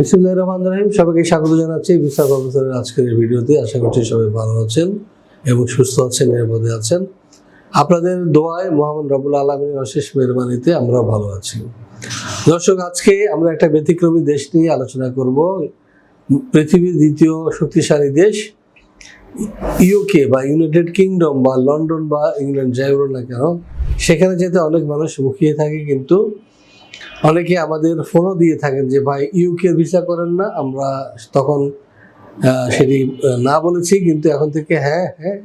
বিসমুল্লাহ রহমান রহিম। সবাইকে স্বাগত জানাচ্ছি বিশাখ অফিসারের আজকের ভিডিওতে। আশা করছি সবাই ভালো আছেন এবং সুস্থ আছেন, নিরাপদে আছেন। আপনাদের দোয়ায় মোহাম্মদ রবুল আলমীর অশেষ মেহরবানিতে আমরা ভালো আছি। দর্শক, আজকে আমরা একটা ব্যতিক্রমী দেশ নিয়ে আলোচনা করব। পৃথিবীর দ্বিতীয় শক্তিশালী দেশ ইউকে বা ইউনাইটেড কিংডম বা লন্ডন বা ইংল্যান্ড যাই না কেন, সেখানে যেতে অনেক মানুষ মুখিয়ে থাকে কিন্তু অনেকে আমাদের ফোনও দিয়ে থাকেন যে, ভাই ইউকে ভিসা করেন না। আমরা তখন সেটি না বলেছি, কিন্তু এখন থেকে হ্যাঁ হ্যাঁ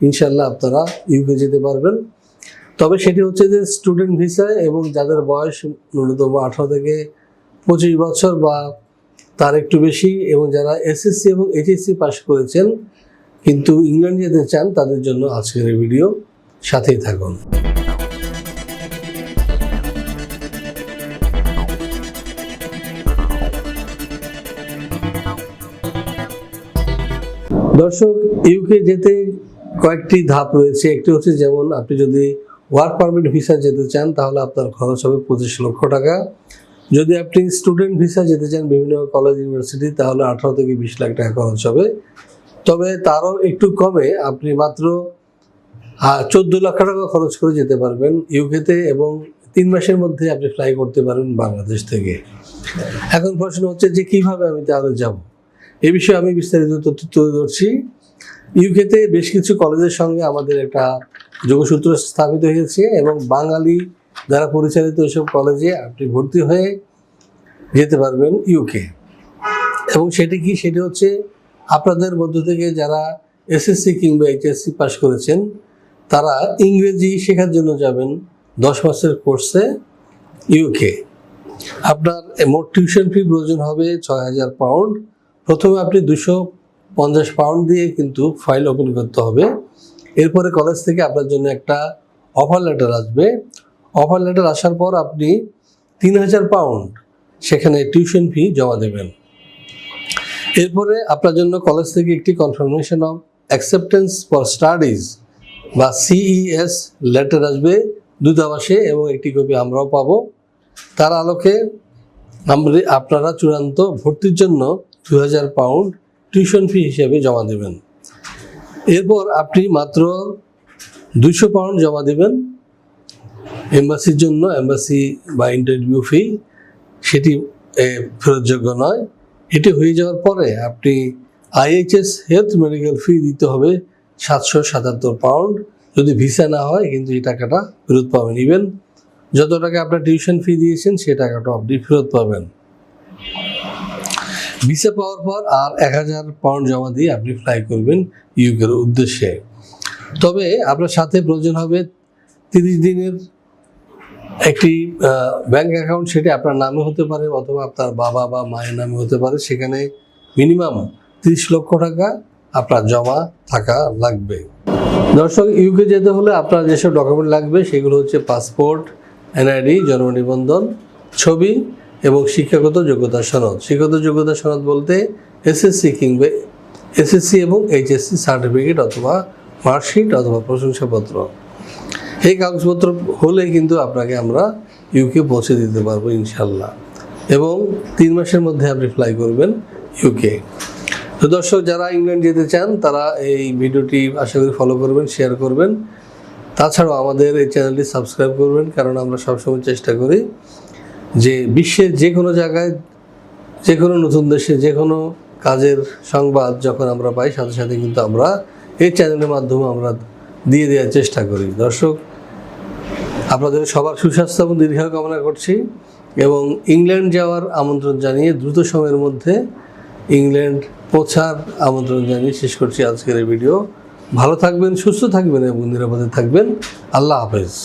ইনশাল্লাহ আপনারা ইউকে যেতে পারবেন। তবে সেটি হচ্ছে যে স্টুডেন্ট ভিসা এবং যাদের বয়স ন্যূনতম আঠারো থেকে পঁচিশ বছর বা তার একটু বেশি এবং যারা এসএসসি এবং এইচএসসি পাশ করেছেন, কিন্তু ইংল্যান্ড যেতে চান, তাদের জন্য আজকের ভিডিও সাথেই থাকুন। দর্শক ইউকে যেতে কয়েকটি ধাপ রয়েছে। একটি হচ্ছে যেমন আপনি যদি ওয়ার্ক পারমিট ভিসা যেতে চান, তাহলে আপনার খরচ হবে পঁচিশ লক্ষ টাকা। যদি আপনি স্টুডেন্ট ভিসা যেতে চান বিভিন্ন কলেজ ইউনিভার্সিটি তাহলে আঠারো থেকে বিশ লাখ টাকা খরচ হবে। তবে তারও একটু কমে আপনি মাত্র চোদ্দ লক্ষ টাকা খরচ করে যেতে পারবেন ইউকেতে এবং তিন মাসের মধ্যে আপনি ফ্লাই করতে পারবেন বাংলাদেশ থেকে। এখন প্রশ্ন হচ্ছে যে কীভাবে আমি তাহলে যাব? এ বিষয়ে আমি বিস্তারিত তথ্য তুলে ধরছি। ইউকেতে বেশ কিছু কলেজের সঙ্গে আমাদের একটা যোগসূত্র স্থাপিত হয়েছে এবং বাঙালি দ্বারা পরিচালিত এসব কলেজে আপনি ভর্তি হয়ে যেতে পারবেন ইউকে। এবং সেটি কি? সেটি হচ্ছে আপনাদের মধ্য থেকে যারা এসএসসি কিংবা এইচএসসি পাস করেছেন, তারা ইংরেজি শেখার জন্য যাবেন দশ মাসের কোর্সে ইউকে। আপনার মোট টিউশন ফি প্রয়োজন হবে ছয় হাজার পাউন্ড। প্রথমে আপনি দুশো পঞ্চাশ পাউন্ড দিয়ে কিন্তু ফাইল ওপেন করতে হবে। এরপরে কলেজ থেকে আপনার জন্য একটা অফার লেটার আসবে। অফার লেটার আসার পর আপনি তিন হাজার পাউন্ড সেখানে টিউশন ফি জমা দেবেন। এরপরে আপনার জন্য কলেজ থেকে একটি confirmation of acceptance for studies বা সিইএস লেটার আসবে দূতাবাসে এবং একটি কপি আমরাও পাবো। তার আলোকে আপনারা চূড়ান্ত ভর্তির জন্য দু হাজার পাউন্ড টিউশন ফি হিসেবে জমা দেবেন। এরপর আপনি মাত্র দুশো পাউন্ড জমা দেবেন। এম্বাসির জন্য এম্বাসি বা ইন্টারভিউ ফি, সেটি ফেরতযোগ্য নয়। এটি হয়ে যাওয়ার পরে আপনি আইএইচএস হেলথ মেডিকেল ফি দিতে হবে সাতশো সাতাত্তর পাউন্ড। যদি ভিসা না হয়, কিন্তু এই টাকাটা ফেরত পাবেন। ইভেন যত টাকা আপনার টিউশন ফি দিয়েছেন, সে টাকাটা আপনি ফেরত পাবেন। ভিসা পাওয়ার পর আর এক হাজার পাউন্ড জমা দিয়ে আপনি ফ্লাই করবেন ইউকের উদ্দেশ্যে। তবে আপনার সাথে প্রয়োজন হবে তিরিশ দিনের একটি ব্যাংক অ্যাকাউন্ট সেটি আপনার নামে হতে পারে অথবা আপনার বাবা বা মায়ের নামে হতে পারে। সেখানে মিনিমাম তিরিশ লক্ষ টাকা আপনার জমা থাকা লাগবে। দর্শক ইউকে যেতে হলে আপনার যেসব ডকুমেন্ট লাগবে, সেগুলো হচ্ছে পাসপোর্ট এনআইডি জন্ম নিবন্ধন, ছবি এবং শিক্ষাগত যোগ্যতা সনদ। শিক্ষাগত যোগ্যতা সনদ বলতে এসএসসি কিংবা এসএসসি এবং এইচএসসি সার্টিফিকেট অথবা মার্কশিট অথবা প্রশংসাপত্র। এই কাগজপত্র হলে কিন্তু আপনাকে আমরা ইউকে পৌঁছে দিতে পারব ইনশাল্লাহ এবং তিন মাসের মধ্যে আপনি ফ্লাই করবেন ইউকে তো দর্শক, যারা ইংল্যান্ড যেতে চান, তারা এই ভিডিওটি আশা করি ফলো করবেন শেয়ার করবেন। তাছাড়াও আমাদের এই চ্যানেলটি সাবস্ক্রাইব করবেন, কারণ আমরা সবসময় চেষ্টা করি যে বিশ্বের যে কোনো জায়গায়, যে কোনো নতুন দেশে, যে কোনো কাজের সংবাদ যখন আমরা পাই, সাথে সাথে কিন্তু আমরা এই চ্যানেলের মাধ্যমে আমরা দিয়ে দেওয়ার চেষ্টা করি। দর্শক, আপনাদের সবার সুস্বাস্থ্য এবং দীর্ঘায়ু কামনা করছি এবং ইংল্যান্ড যাওয়ার আমন্ত্রণ জানিয়ে দ্রুত সময়ের মধ্যে ইংল্যান্ড পৌঁছার আমন্ত্রণ জানিয়ে শেষ করছি আজকের এই ভিডিও। ভালো থাকবেন, সুস্থ থাকবেন এবং নিরাপদে থাকবেন। আল্লাহ হাফেজ।